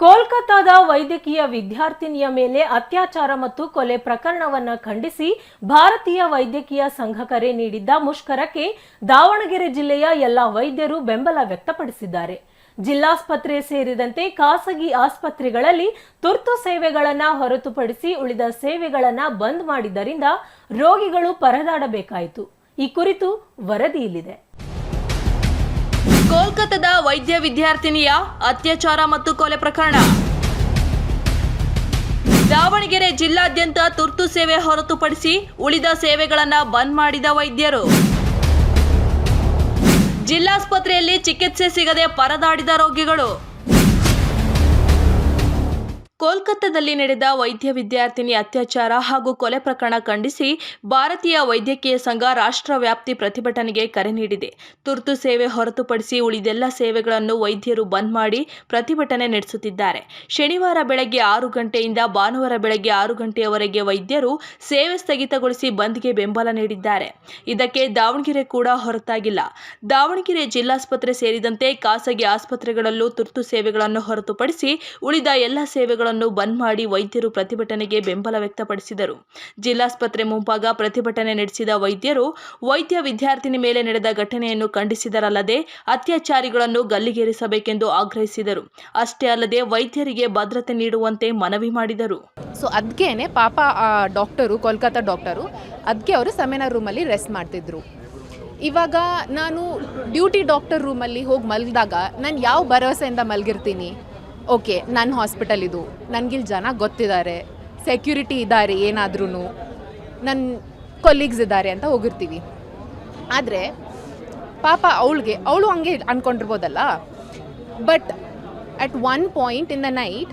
ಕೋಲ್ಕತ್ತಾದ ವೈದ್ಯಕೀಯ ವಿದ್ಯಾರ್ಥಿನಿಯ ಮೇಲೆ ಅತ್ಯಾಚಾರ ಮತ್ತು ಕೊಲೆ ಪ್ರಕರಣವನ್ನು ಖಂಡಿಸಿ ಭಾರತೀಯ ವೈದ್ಯಕೀಯ ಸಂಘ ಕರೆ ನೀಡಿದ್ದ ಮುಷ್ಕರಕ್ಕೆ ದಾವಣಗೆರೆ ಜಿಲ್ಲೆಯ ಎಲ್ಲ ವೈದ್ಯರು ಬೆಂಬಲ ವ್ಯಕ್ತಪಡಿಸಿದ್ದಾರೆ. ಜಿಲ್ಲಾಸ್ಪತ್ರೆ ಸೇರಿದಂತೆ ಖಾಸಗಿ ಆಸ್ಪತ್ರೆಗಳಲ್ಲಿ ತುರ್ತು ಸೇವೆಗಳನ್ನು ಹೊರತುಪಡಿಸಿ ಉಳಿದ ಸೇವೆಗಳನ್ನು ಬಂದ್ ಮಾಡಿದ್ದರಿಂದ ರೋಗಿಗಳು ಪರದಾಡಬೇಕಾಯಿತು. ಈ ಕುರಿತು ವರದಿ ಇಲ್ಲಿದೆ. ಕೋಲ್ಕತ್ತಾದ ವೈದ್ಯ ವಿದ್ಯಾರ್ಥಿನಿಯ ಅತ್ಯಾಚಾರ ಮತ್ತು ಕೊಲೆ ಪ್ರಕರಣ. ದಾವಣಗೆರೆ ಜಿಲ್ಲಾದ್ಯಂತ ತುರ್ತು ಸೇವೆ ಹೊರತುಪಡಿಸಿ ಉಳಿದ ಸೇವೆಗಳನ್ನು ಬಂದ್ ಮಾಡಿದ ವೈದ್ಯರು. ಜಿಲ್ಲಾಸ್ಪತ್ರೆಯಲ್ಲಿ ಚಿಕಿತ್ಸೆ ಸಿಗದೆ ಪರದಾಡಿದ ರೋಗಿಗಳು. ಕೋಲ್ಕತ್ತಾದಲ್ಲಿ ನಡೆದ ವೈದ್ಯ ವಿದ್ಯಾರ್ಥಿನಿ ಅತ್ಯಾಚಾರ ಹಾಗೂ ಕೊಲೆ ಪ್ರಕರಣ ಖಂಡಿಸಿ ಭಾರತೀಯ ವೈದ್ಯಕೀಯ ಸಂಘ ರಾಷ್ಟ್ರ ವ್ಯಾಪ್ತಿ ಪ್ರತಿಭಟನೆಗೆ ಕರೆ ನೀಡಿದೆ. ತುರ್ತು ಸೇವೆ ಹೊರತುಪಡಿಸಿ ಉಳಿದೆಲ್ಲ ಸೇವೆಗಳನ್ನು ವೈದ್ಯರು ಬಂದ್ ಮಾಡಿ ಪ್ರತಿಭಟನೆ ನಡೆಸುತ್ತಿದ್ದಾರೆ. ಶನಿವಾರ ಬೆಳಗ್ಗೆ ಆರು ಗಂಟೆಯಿಂದ ಭಾನುವಾರ ಬೆಳಗ್ಗೆ ಆರು ಗಂಟೆಯವರೆಗೆ ವೈದ್ಯರು ಸೇವೆ ಸ್ಥಗಿತಗೊಳಿಸಿ ಬಂದ್ಗೆ ಬೆಂಬಲ ನೀಡಿದ್ದಾರೆ. ಇದಕ್ಕೆ ದಾವಣಗೆರೆ ಕೂಡ ಹೊರತಾಗಿಲ್ಲ. ದಾವಣಗೆರೆ ಜಿಲ್ಲಾಸ್ಪತ್ರೆ ಸೇರಿದಂತೆ ಖಾಸಗಿ ಆಸ್ಪತ್ರೆಗಳಲ್ಲೂ ತುರ್ತು ಸೇವೆಗಳನ್ನು ಹೊರತುಪಡಿಸಿ ಉಳಿದ ಎಲ್ಲ ಸೇವೆಗಳನ್ನು ಬಂದ್ ಮಾಡಿ ವೈದ್ಯರು ಪ್ರತಿಭಟನೆಗೆ ಬೆಂಬಲ ವ್ಯಕ್ತಪಡಿಸಿದರು. ಜಿಲ್ಲಾಸ್ಪತ್ರೆ ಮುಂಭಾಗ ಪ್ರತಿಭಟನೆ ನಡೆಸಿದ ವೈದ್ಯರು ವೈದ್ಯ ವಿದ್ಯಾರ್ಥಿನಿ ಮೇಲೆ ನಡೆದ ಘಟನೆಯನ್ನು ಖಂಡಿಸಿದರಲ್ಲದೆ ಅತ್ಯಾಚಾರಿಗಳನ್ನು ಗಲ್ಲಿಗೇರಿಸಬೇಕೆಂದು ಆಗ್ರಹಿಸಿದರು. ಅಷ್ಟೇ ಅಲ್ಲದೆ ವೈದ್ಯರಿಗೆ ಭದ್ರತೆ ನೀಡುವಂತೆ ಮನವಿ ಮಾಡಿದರು. ಸೊ ಅದಕ್ಕೇನೆ ಪಾಪ ಡಾಕ್ಟರು ಕೋಲ್ಕತ್ತಾ ಡಾಕ್ಟರು ಅದಕ್ಕೆ ಅವರು ಸೆಮಿನಾರ್ ರೂಮಲ್ಲಿ ರೆಸ್ಟ್ ಮಾಡ್ತಿದ್ರು. ಇವಾಗ ನಾನು ಡ್ಯೂಟಿ ಡಾಕ್ಟರ್ ರೂಮಲ್ಲಿ ಹೋಗಿ ಮಲಗಿದಾಗ ನಾನು ಯಾವ ಭರವಸೆಯಿಂದ ಮಲಗಿರ್ತೀನಿ? ಓಕೆ ನನ್ನ ಹಾಸ್ಪಿಟಲ್ ಇದು. ನನಗಿಲ್ಲಿ ಜನ ಗೊತ್ತಿದ್ದಾರೆ. ಸೆಕ್ಯೂರಿಟಿ ಇದ್ದಾರೆ ಏನಾದ್ರೂ ನನ್ನ ಕೊಲೀಗ್ಸ್ ಇದ್ದಾರೆ ಅಂತ ಹೋಗಿರ್ತೀವಿ. ಆದರೆ, ಪಾಪ ಅವಳಿಗೆ, ಅವಳು ಹಂಗೆ ಅಂದ್ಕೊಂಡಿರ್ಬೋದಲ್ಲ but at one point in the night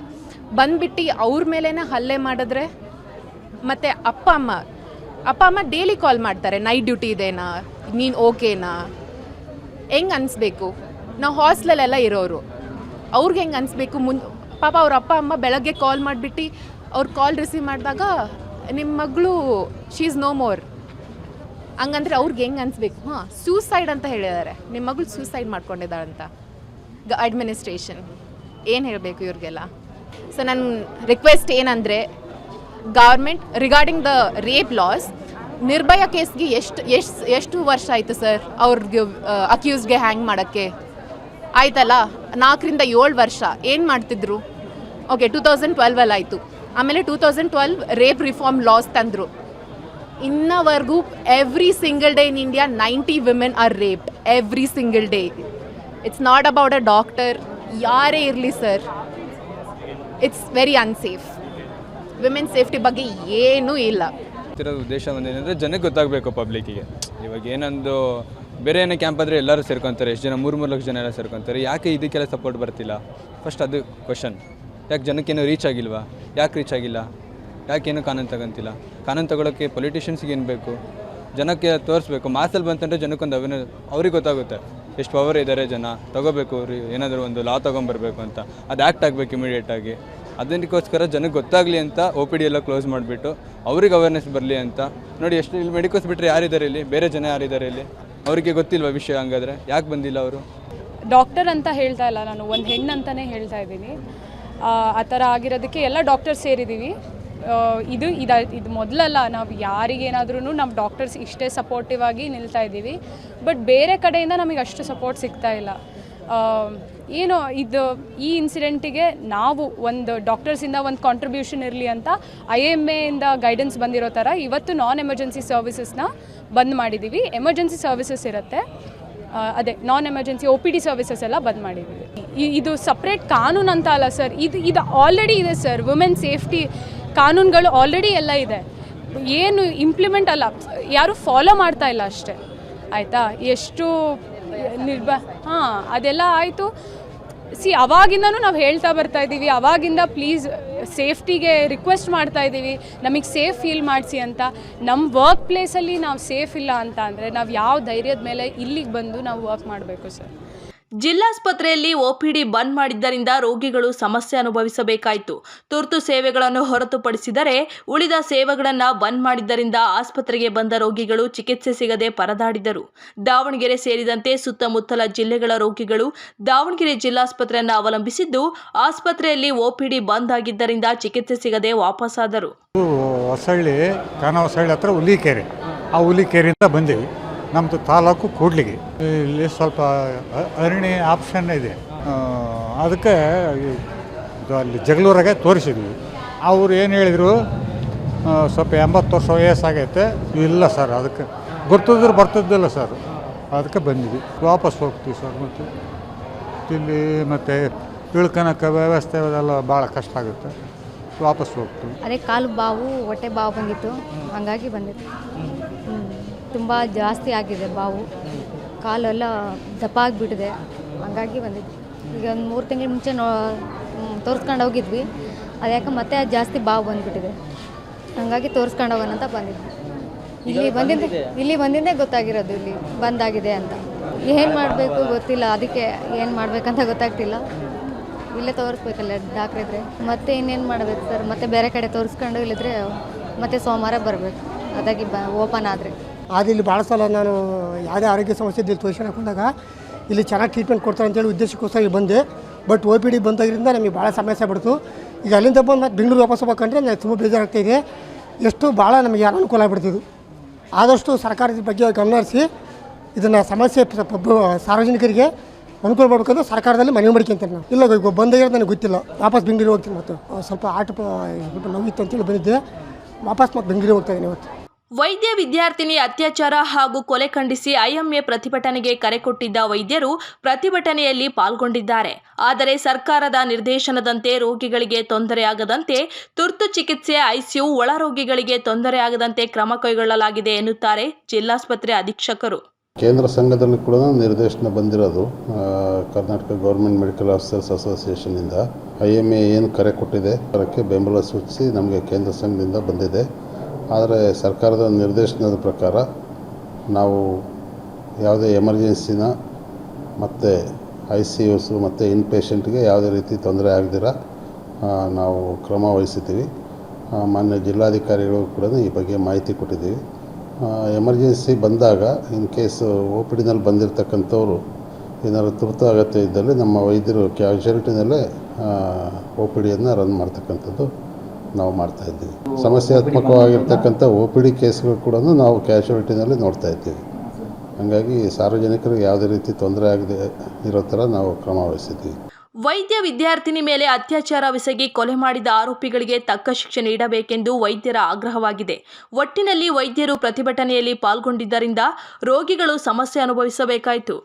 ಬಂದ್ಬಿಟ್ಟು ಅವ್ರ ಮೇಲೇನೆ ಹಲ್ಲೆ ಮಾಡಿದ್ರೆ, ಮತ್ತು ಅಪ್ಪ ಅಮ್ಮ ಅಪ್ಪ ಅಮ್ಮ ಡೈಲಿ ಕಾಲ್ ಮಾಡ್ತಾರೆ ನೈಟ್ ಡ್ಯೂಟಿ ಇದೇನಾ? ನೀನು ಓಕೆನಾ ಹೆಂಗೆ ಅನಿಸ್ಬೇಕು? ನಾವು ಹಾಸ್ಟ್ಲಲ್ಲೆಲ್ಲ ಇರೋರು. ಅವ್ರಿಗೆ ಹೆಂಗೆ ಅನಿಸ್ಬೇಕು? ಮುನ್, ಪಾಪ ಅವ್ರ ಅಪ್ಪ, ಅಮ್ಮ ಬೆಳಗ್ಗೆ ಕಾಲ್ ಮಾಡಿಬಿಟ್ಟು ಅವ್ರು ಕಾಲ್ ರಿಸೀವ್ ಮಾಡಿದಾಗ ನಿಮ್ಮ ಮಗಳು ಶೀ ಈಸ್ ನೋ ಮೋರ್ ಹಂಗಂದ್ರೆ ಅವ್ರಿಗೆ ಹೆಂಗೆ ಅನಿಸ್ಬೇಕು? ಹಾಂ ಸೂಸೈಡ್ ಅಂತ ಹೇಳಿದ್ದಾರೆ ನಿಮ್ಮ ಮಗಳು ಸೂಸೈಡ್ ಮಾಡ್ಕೊಂಡಿದ್ದಾಳಂತ. ಗ ಅಡ್ಮಿನಿಸ್ಟ್ರೇಷನ್ ಏನು ಹೇಳಬೇಕು ಇವ್ರಿಗೆಲ್ಲ? ಸೊ ನನ್ನ ರಿಕ್ವೆಸ್ಟ್ ಏನಂದರೆ government regarding the rape laws Nirbhaya ಕೇಸ್ಗೆ ಎಷ್ಟು ಎಷ್ಟು ಎಷ್ಟು ವರ್ಷ ಆಯಿತು ಸರ್ ಅವ್ರಿಗೆ ಅಕ್ಯೂಸ್ಗೆ ಹ್ಯಾಂಗ್ ಮಾಡೋಕ್ಕೆ? ಆಯ್ತಲ್ಲ? ನಾಲ್ಕರಿಂದ ಏಳು ವರ್ಷ. ಏನು ಮಾಡ್ತಿದ್ರು? ಓಕೆ ಟೂ ತೌಸಂಡ್ ಟ್ವೆಲ್ವಲ್ಲಿ ಆಯಿತು. ಆಮೇಲೆ two thousand twelve rape reform laws ತಂದರು. ಇನ್ನವರೆಗೂ every single day in India ninety women are raped every single day it's not about a doctor ಯಾರೇ ಇರಲಿ sir it's very unsafe women safety ಬಗ್ಗೆ ಏನೂ ಇಲ್ಲ. ಉದ್ದೇಶ ಒಂದೇನೆಂದರೆ ಜನಕ್ಕೆ ಗೊತ್ತಾಗಬೇಕು ಪಬ್ಲಿಕ್ಕಿಗೆ ಇವಾಗ ಏನೊಂದು ಬೇರೆ ಏನೋ ಕ್ಯಾಂಪ್ ಆದರೆ ಎಲ್ಲರೂ ಸೇರ್ಕೊತಾರೆ. ಎಷ್ಟು ಜನ, ಮೂರು ಮೂರು ಲಕ್ಷ ಜನ ಎಲ್ಲ ಸೇರ್ಕೊತಾರೆ. ಯಾಕೆ ಇದಕ್ಕೆಲ್ಲ ಸಪೋರ್ಟ್ ಬರ್ತಿಲ್ಲ? ಫಸ್ಟ್ ಅದು ಕ್ವಶನ್ ಯಾಕೆ ಜನಕ್ಕೇನು ರೀಚ್ ಆಗಿಲ್ವಾ? ಯಾಕೆ ರೀಚ್ ಆಗಿಲ್ಲ? ಯಾಕೇನು ಕಾನೂನು ತಗೊಂತಿಲ್ಲ? ಕಾನೂನು ತಗೊಳ್ಳೋಕ್ಕೆ ಪೊಲಿಟಿಷಿಯನ್ಸ್ಗೆ ಏನು ಬೇಕು? ಜನಕ್ಕೆ ತೋರಿಸ್ಬೇಕು. ಮಾಸಲ್ಲಿ ಬಂತಂದರೆ ಜನಕ್ಕೊಂದು ಅವೇನು ಅವ್ರಿಗೆ ಗೊತ್ತಾಗುತ್ತೆ. ಎಷ್ಟು ಪವರ್ ಇದ್ದಾರೆ ಜನ? ತಗೋಬೇಕು ಅವ್ರಿಗೆ ಏನಾದರೂ ಒಂದು ಲಾ ತೊಗೊಂಬರ್ಬೇಕು ಅಂತ. ಅದು ಆ್ಯಕ್ಟ್ ಆಗಬೇಕು ಇಮಿಡಿಯೇಟಾಗಿ ಅದಕ್ಕೋಸ್ಕರ ಜನಕ್ಕೆ ಗೊತ್ತಾಗಲಿ ಅಂತ ಒ ಪಿ ಡಿ ಎಲ್ಲ ಕ್ಲೋಸ್ ಮಾಡಿಬಿಟ್ಟು ಅವ್ರಿಗೆ ಅವೇರ್ನೆಸ್ ಬರಲಿ ಅಂತ. ನೋಡಿ, ಎಷ್ಟು, ಇಲ್ಲಿ ಮೆಡಿಕಲ್ಸ್ ಬಿಟ್ಟರೆ ಯಾರಿದ್ದಾರೆ ಇಲ್ಲಿ? ಬೇರೆ ಜನ ಯಾರಿದ್ದಾರೆ ಇಲ್ಲಿ? ಅವರಿಗೆ ಗೊತ್ತಿಲ್ವಾ ವಿಷಯ ಹಂಗಾದ್ರೆ? ಯಾಕೆ ಬಂದಿಲ್ಲ ಅವರು? ಡಾಕ್ಟರ್ ಅಂತ ಹೇಳ್ತಾ ಇಲ್ಲ ನಾನು, ಒಂದು ಹೆಣ್ಣು ಅಂತಲೇ ಹೇಳ್ತಾ ಇದ್ದೀನಿ. ಆ ಥರ ಆಗಿರೋದಕ್ಕೆ ಎಲ್ಲ ಡಾಕ್ಟರ್ಸ್ ಸೇರಿದ್ದೀವಿ. ಇದು ಇದು ಇದು ಮೊದಲಲ್ಲ, ನಾವು ಯಾರಿಗೇನಾದ್ರೂ ನಮ್ಮ ಡಾಕ್ಟರ್ಸ್ ಇಷ್ಟೇ ಸಪೋರ್ಟಿವ್ ಆಗಿ ನಿಲ್ತಾ ಇದ್ದೀವಿ. ಬಟ್ ಬೇರೆ ಕಡೆಯಿಂದ ನಮಗೆ ಅಷ್ಟು ಸಪೋರ್ಟ್ ಸಿಗ್ತಾ ಇಲ್ಲ. ಏನು ಇದು ಈ ಇನ್ಸಿಡೆಂಟಿಗೆ ನಾವು ಒಂದು ಡಾಕ್ಟರ್ಸಿಂದ ಒಂದು ಕಾಂಟ್ರಿಬ್ಯೂಷನ್ ಇರಲಿ ಅಂತ ಐ ಎಂ ಎಯಿಂದ ಗೈಡೆನ್ಸ್ ಬಂದಿರೋ ಥರ ಇವತ್ತು ನಾನ್ ಎಮರ್ಜೆನ್ಸಿ ಸರ್ವಿಸಸ್ನ ಬಂದ್ ಮಾಡಿದ್ದೀವಿ ಎಮರ್ಜೆನ್ಸಿ ಸರ್ವಿಸಸ್ ಇರುತ್ತೆ. ಅದೇ non emergency O P D services ಎಲ್ಲ ಬಂದ್ ಮಾಡಿದ್ದೀವಿ ಇದು ಸಪ್ರೇಟ್ ಕಾನೂನು ಅಂತ ಅಲ್ಲ ಸರ್ ಇದು ಇದು ಆಲ್ರೆಡಿ ಇದೆ ಸರ್ ವುಮೆನ್ ಸೇಫ್ಟಿ ಕಾನೂನುಗಳು ಆಲ್ರೆಡಿ ಎಲ್ಲ ಇದೆ. ಏನು ಇಂಪ್ಲಿಮೆಂಟ್ ಅಲ್ಲ. ಯಾರು ಫಾಲೋ ಮಾಡ್ತಾ ಇಲ್ಲ ಅಷ್ಟೇ. ಆಯಿತಾ? ಎಷ್ಟು ನಿರ್ಬ, ಹಾಂ, ಅದೆಲ್ಲ ಆಯಿತು. ಸಿ ಅವಾಗಿಂದನೂ ನಾವು ಹೇಳ್ತಾ ಬರ್ತಾ ಇದ್ದೀವಿ. ಅವಾಗಿಂದ ಪ್ಲೀಸ್ ಸೇಫ್ಟಿಗೆ ರಿಕ್ವೆಸ್ಟ್ ಮಾಡ್ತಾ ಇದ್ದೀವಿ. ನಮಗೆ ಸೇಫ್ ಫೀಲ್ ಮಾಡಿಸಿ ಅಂತ. ನಮ್ಮ ವರ್ಕ್ ಪ್ಲೇಸಲ್ಲಿ ನಾವು ಸೇಫ್ ಇಲ್ಲ ಅಂತ ಅಂದರೆ ನಾವು ಯಾವ ಧೈರ್ಯದ ಮೇಲೆ ಇಲ್ಲಿಗೆ ಬಂದು ನಾವು ವರ್ಕ್ ಮಾಡಬೇಕು ಸರ್ ಜಿಲ್ಲಾಸ್ಪತ್ರೆಯಲ್ಲಿ ಒಪಿಡಿ ಬಂದ್ ಮಾಡಿದ್ದರಿಂದ ರೋಗಿಗಳು ಸಮಸ್ಯೆ ಅನುಭವಿಸಬೇಕಾಯಿತು. ತುರ್ತು ಸೇವೆಗಳನ್ನು ಹೊರತುಪಡಿಸಿದರೆ ಉಳಿದ ಸೇವೆಗಳನ್ನು ಬಂದ್ ಮಾಡಿದ್ದರಿಂದ ಆಸ್ಪತ್ರೆಗೆ ಬಂದ ರೋಗಿಗಳು ಚಿಕಿತ್ಸೆ ಸಿಗದೆ ಪರದಾಡಿದರು. ದಾವಣಗೆರೆ ಸೇರಿದಂತೆ ಸುತ್ತಮುತ್ತಲ ಜಿಲ್ಲೆಗಳ ರೋಗಿಗಳು ದಾವಣಗೆರೆ ಜಿಲ್ಲಾಸ್ಪತ್ರೆಯನ್ನು ಅವಲಂಬಿಸಿದ್ದು, ಆಸ್ಪತ್ರೆಯಲ್ಲಿ ಒಪಿಡಿ ಬಂದ್ ಆಗಿದ್ದರಿಂದ ಚಿಕಿತ್ಸೆ ಸಿಗದೆ ವಾಪಸ್ಸಾದರು ಹೊಸಳ್ಳಿ ಹೊಸಳ್ಳಿ ಹತ್ರ ಹುಲಿಕೆರೆ. ಆ ಹುಲಿಕೆರೆಯಿಂದ ಬಂದೀವಿ. ನಮ್ಮದು ತಾಲೂಕು ಕೂಡ್ಲಿಗೆ. ಇಲ್ಲಿ ಸ್ವಲ್ಪ ಅರಣಿ ಆಪ್ಷನ್ ಇದೆ. ಅದಕ್ಕೆ ಅಲ್ಲಿ ಜಗಳೂರಾಗೆ ತೋರಿಸಿದ್ವಿ. ಅವ್ರು ಏನು ಹೇಳಿದರು ಸ್ವಲ್ಪ ಎಂಬತ್ತು ವರ್ಷ ವಯಸ್ಸಾಗೈತೆ. ಇಲ್ಲ ಸರ್, ಅದಕ್ಕೆ ಗೊತ್ತಿದ್ರೆ ಬರ್ತಿದ್ದಿಲ್ಲ ಸರ್. ಅದಕ್ಕೆ ಬಂದಿದ್ವಿ ವಾಪಸ್ ಹೋಗ್ತೀವಿ ಸರ್ ಮತ್ತು. ಇಲ್ಲಿ ಮತ್ತು ಇಳ್ಕೊಳಕ್ಕೆ ವ್ಯವಸ್ಥೆ ಅದೆಲ್ಲ ಭಾಳ ಕಷ್ಟ ಆಗುತ್ತೆ. ವಾಪಸ್ ಹೋಗ್ತೀವಿ. ಅದೇ ಕಾಲು ಬಾವು, ಹೊಟ್ಟೆ ಬಾವು ಬಂದಿತ್ತು. ಹಂಗಾಗಿ ಬಂದಿತ್ತು. ತುಂಬ ಜಾಸ್ತಿ ಆಗಿದೆ ಬಾವು. ಕಾಲೆಲ್ಲ ದಪ್ಪ ಆಗಿಬಿಟ್ಟಿದೆ ಹಂಗಾಗಿ ಬಂದಿದ್ವಿ ಈಗ ಒಂದು ಮೂರು ತಿಂಗಳ ಮುಂಚೆ ನೋ ತೋರಿಸ್ಕೊಂಡು ಹೋಗಿದ್ವಿ. ಅದು ಯಾಕೆ ಮತ್ತೆ ಅದು ಜಾಸ್ತಿ ಬಾವು ಬಂದುಬಿಟ್ಟಿದೆ. ಹಂಗಾಗಿ ತೋರಿಸ್ಕೊಂಡು ಹೋಗೋಣ ಅಂತ ಬಂದಿದ್ವಿ. ಇಲ್ಲಿ ಬಂದಿದ್ದೆ ಇಲ್ಲಿ ಬಂದಿದ್ದೇ ಗೊತ್ತಾಗಿರೋದು ಇಲ್ಲಿ ಬಂದಾಗಿದೆ ಅಂತ. ಏನು ಮಾಡಬೇಕು ಗೊತ್ತಿಲ್ಲ. ಅದಕ್ಕೆ ಏನು ಮಾಡಬೇಕಂತ ಗೊತ್ತಾಗ್ತಿಲ್ಲ. ಇಲ್ಲೇ ತೋರಿಸ್ಬೇಕಲ್ಲ ಡಾಕ್ಟ್ರ್ ಇದ್ರೆ. ಮತ್ತೆ ಇನ್ನೇನು ಮಾಡಬೇಕು ಸರ್? ಮತ್ತೆ ಬೇರೆ ಕಡೆ ತೋರಿಸ್ಕೊಂಡು ಇಲ್ಲಿದ್ರೆ ಮತ್ತೆ ಸೋಮವಾರ ಬರಬೇಕು. ಅದಾಗಿ ಬ ಓಪನ್ ಆದರೆ. ಆದರೆ ಇಲ್ಲಿ ಭಾಳ ಸಲ ನಾನು ಯಾವುದೇ ಆರೋಗ್ಯ ಸಮಸ್ಯೆ ಇದ್ದಲ್ಲಿ ತೋರಿಸ್ಕೊಳಕ್ಕೆ ಹೋದಾಗ ಇಲ್ಲಿ ಚೆನ್ನಾಗಿ ಟ್ರೀಟ್ಮೆಂಟ್ ಕೊಡ್ತಾರೆ ಅಂತೇಳಿ ಉದ್ದೇಶಕ್ಕೋಸ್ಕರ ಇಲ್ಲಿ ಬಂದೆ. ಬಟ್ ಒ ಪಿ ಡಿ ಬಂದಾಗಿರಿಂದ ನಮಗೆ ಭಾಳ ಸಮಸ್ಯೆ ಬಿಡ್ತು ಈಗ ಅಲ್ಲಿಂದ ಬಂದು ಮತ್ತೆ ಬೆಂಗಳೂರು ವಾಪಸ್ ಹೋಗ್ಬೇಕಂದ್ರೆ ನನಗೆ ತುಂಬ ಬೇಜಾರಾಗ್ತಾ ಇದೆ. ಎಷ್ಟು ಭಾಳ ನಮಗೆ ಅನುಕೂಲ ಆಗ್ಬಿಡ್ತಿದ್ದು ಆದಷ್ಟು ಸರ್ಕಾರದ ಬಗ್ಗೆ ಗಮನ ಇದನ್ನು ಸಮಸ್ಯೆ ಸಾರ್ವಜನಿಕರಿಗೆ ಅನುಕೂಲ ಮಾಡಬೇಕಂದ್ರೆ ಸರ್ಕಾರದಲ್ಲಿ ಮನವಿ ಮಾಡ್ಕೊಂತೀನಿ ನಾನು ಇಲ್ಲ, ಈಗ ಬಂದಾಗಿರೋದು ನನಗೆ ಗೊತ್ತಿಲ್ಲ. ವಾಪಸ್ ಬೆಂಗಳೂರು ಹೋಗ್ತೀನಿ ಮತ್ತು. ಸ್ವಲ್ಪ ಆಟ ಸ್ವಲ್ಪ ನೋವಿತ್ತು ಅಂತೇಳಿ ಬಂದಿದ್ದೆ. ವಾಪಸ್ ಮತ್ತು ಬೆಂಗಳೂರಿಗೆ ಹೋಗ್ತಾ ಇದ್ದೀನಿ ಇವತ್ತು. ವೈದ್ಯ ವಿದ್ಯಾರ್ಥಿನಿ ಅತ್ಯಾಚಾರ ಹಾಗೂ ಕೊಲೆ ಖಂಡಿಸಿ ಐಎಂಎ ಪ್ರತಿಭಟನೆಗೆ ಕರೆ ಕೊಟ್ಟಿದ್ದ ವೈದ್ಯರು ಪ್ರತಿಭಟನೆಯಲ್ಲಿ ಪಾಲ್ಗೊಂಡಿದ್ದಾರೆ. ಆದರೆ ಸರ್ಕಾರದ ನಿರ್ದೇಶನದಂತೆ ರೋಗಿಗಳಿಗೆ ತೊಂದರೆಯಾಗದಂತೆ ತುರ್ತು ಚಿಕಿತ್ಸೆ, ಐಸಿಯು ಒಳ ರೋಗಿಗಳಿಗೆ ತೊಂದರೆಯಾಗದಂತೆ ಕ್ರಮ ಕೈಗೊಳ್ಳಲಾಗಿದೆ ಎನ್ನುತ್ತಾರೆ ಜಿಲ್ಲಾಸ್ಪತ್ರೆ ಅಧೀಕ್ಷಕರು. ಕೇಂದ್ರ ಸಂಘದಲ್ಲಿ ಕೂಡ ನಿರ್ದೇಶನ ಬಂದಿರೋದು ಕರ್ನಾಟಕ ಗೌರ್ಮೆಂಟ್ ಮೆಡಿಕಲ್ ಆಫೀಸರ್ಸ್ ಅಸೋಸಿಯೇಷನಿಂದ ಐ ಎಂ ಎ ಏನು ಕರೆ ಕೊಟ್ಟಿದೆ, ಅದಕ್ಕೆ ಬೆಂಬಲ ಸೂಚಿಸಿ ನಮಗೆ ಕೇಂದ್ರ ಸಂಘದಿಂದ ಬಂದಿದೆ. ಆದರೆ ಸರ್ಕಾರದ ನಿರ್ದೇಶನದ ಪ್ರಕಾರ ನಾವು ಯಾವುದೇ ಎಮರ್ಜೆನ್ಸಿನ ಮತ್ತು ಐ ಸಿ ಯುಸು ಮತ್ತು ಇನ್ ಪೇಷೆಂಟ್ಗೆ ಯಾವುದೇ ರೀತಿ ತೊಂದರೆ ಆಗದಿರ ನಾವು ಕ್ರಮ ವಹಿಸಿದ್ದೀವಿ ಮಾನ್ಯ ಜಿಲ್ಲಾಧಿಕಾರಿಗಳು ಕೂಡ ಈ ಬಗ್ಗೆ ಮಾಹಿತಿ ಕೊಟ್ಟಿದ್ದೀವಿ. ಎಮರ್ಜೆನ್ಸಿ ಬಂದಾಗ ಇನ್ ಕೇಸ್ ಓ ಪಿ ಡಿನಲ್ಲಿ ಬಂದಿರತಕ್ಕಂಥವ್ರು ಏನಾದರೂ ತುರ್ತು ಅಗತ್ಯ ಇದ್ದಲ್ಲಿ ನಮ್ಮ ವೈದ್ಯರು ಕ್ಯಾಶುಯಾಲಿಟಿನಲ್ಲೇ ಓ ಪಿ ಡಿಯನ್ನು ರನ್ ಮಾಡ್ತಕ್ಕಂಥದ್ದು ನಾವು ಮಾಡ್ತಾಯಿದ್ದೀವಿ ಸಮಸ್ಯಾತ್ಮಕವಾಗಿರ್ತಕ್ಕಂಥ ಒ ಪಿ ಡಿ ಕೇಸ್ಗಳು ಕೂಡ ನಾವು ಕ್ಯಾಶುಯಾಲಿಟಿನಲ್ಲಿ ನೋಡ್ತಾ ಇದ್ದೀವಿ. ಹಾಗಾಗಿ ಸಾರ್ವಜನಿಕರಿಗೆ ಯಾವುದೇ ರೀತಿ ತೊಂದರೆ ಆಗದೆ ಇರೋ ಥರ ನಾವು ಕ್ರಮ ವಹಿಸಿದ್ದೀವಿ. ವೈದ್ಯ ವಿದ್ಯಾರ್ಥಿನಿ ಮೇಲೆ ಅತ್ಯಾಚಾರವೆಸಗಿ ಕೊಲೆ ಮಾಡಿದ ಆರೋಪಿಗಳಿಗೆ ತಕ್ಕ ಶಿಕ್ಷೆ ನೀಡಬೇಕೆಂದು ವೈದ್ಯರ ಆಗ್ರಹವಾಗಿದೆ. ಒಟ್ಟಿನಲ್ಲಿ ವೈದ್ಯರು ಪ್ರತಿಭಟನೆಯಲ್ಲಿ ಪಾಲ್ಗೊಂಡಿದ್ದರಿಂದ ರೋಗಿಗಳು ಸಮಸ್ಯೆ ಅನುಭವಿಸಬೇಕಾಯಿತು.